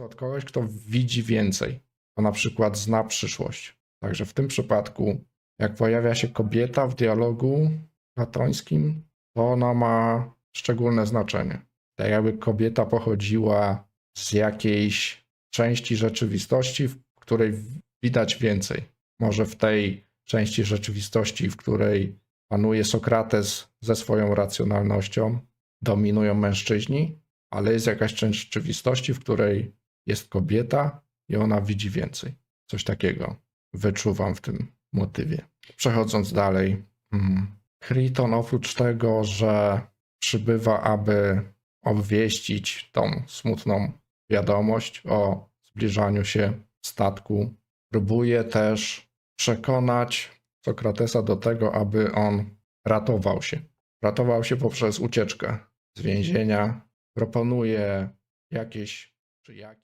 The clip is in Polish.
od kogoś, kto widzi więcej, kto na przykład zna przyszłość. Także w tym przypadku, jak pojawia się kobieta w dialogu platońskim, to ona ma szczególne znaczenie. Tak jakby kobieta pochodziła z jakiejś części rzeczywistości, w której widać więcej. Może w tej części rzeczywistości, w której panuje Sokrates ze swoją racjonalnością, dominują mężczyźni, ale jest jakaś część rzeczywistości, w której jest kobieta i ona widzi więcej. Coś takiego wyczuwam w tym motywie. Przechodząc dalej, mm, Kriton oprócz tego, że przybywa, aby obwieścić tą smutną wiadomość o zbliżaniu się statku, próbuje też przekonać Sokratesa do tego, aby on ratował się. Ratował się poprzez ucieczkę z więzienia. Proponuje jakieś czy jak